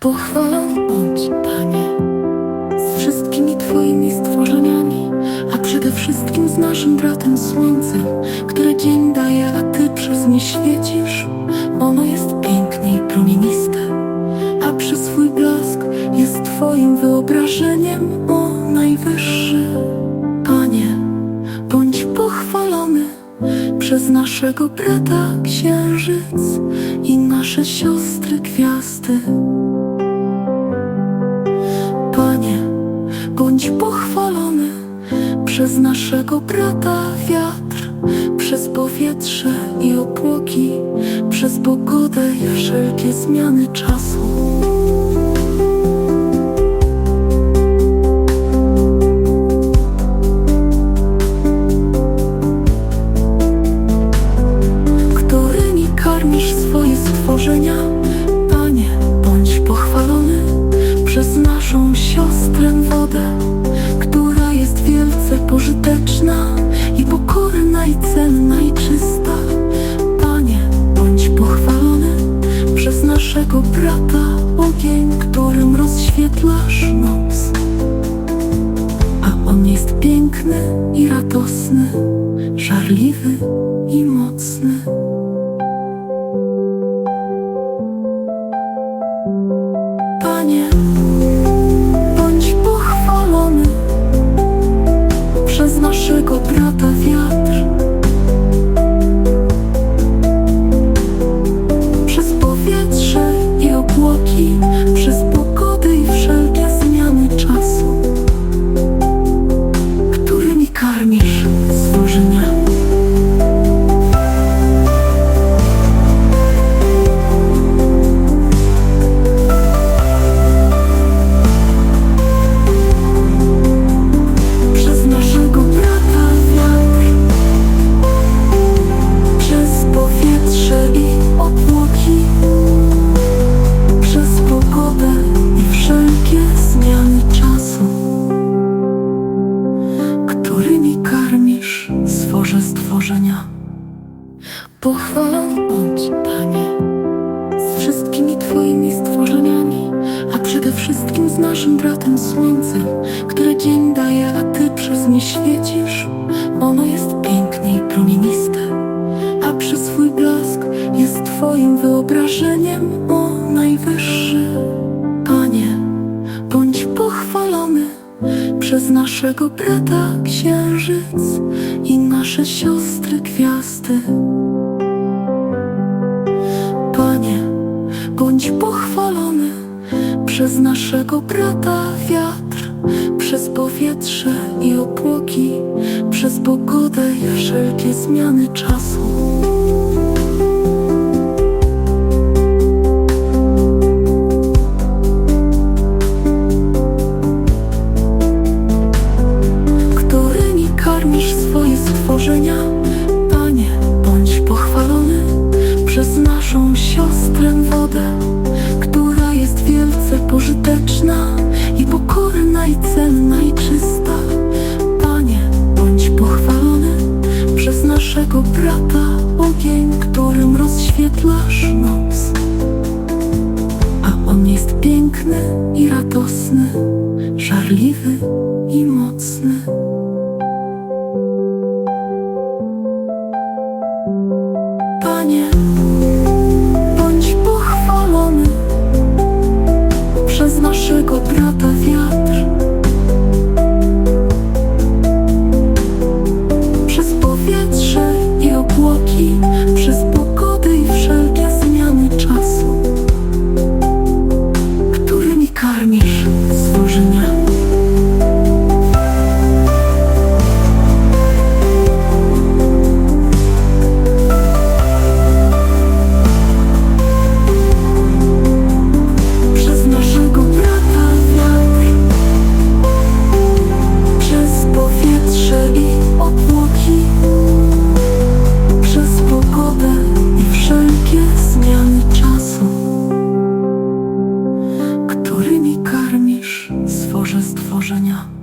Pochwalą bądź, Panie, z wszystkimi Twoimi stworzeniami, a przede wszystkim z naszym bratem Słońcem, które dzień daje, a Ty przez nie świecisz. Ono jest piękne i promieniste, a przez swój blask jest Twoim wyobrażeniem, o Najwyższy. Panie, bądź pochwalony przez naszego brata Księżyc i nasze siostry Gwiazdy. Panie, bądź pochwalony przez naszego brata wiatr, przez powietrze i obłoki, przez pogodę i wszelkie zmiany czasu. Naszego brata ogień, którym rozświetlasz noc. A on jest piękny i radosny, żarliwy i mocny. Bratem Słońcem, które dzień daje, a Ty przez nie świecisz. Ono jest piękne i promieniste, a przez swój blask jest Twoim wyobrażeniem, o Najwyższy. Panie, bądź pochwalony przez naszego brata Księżyc i nasze siostry Gwiazdy. Panie, bądź pochwalony przez naszego brata wiatr, przez powietrze i obłoki, przez pogodę i wszelkie zmiany czasu. Którymi karmisz swoje stworzenia, ogień, którym rozświetlasz noc. A on jest piękny i radosny, żarliwy i mocny. Boże stworzenia.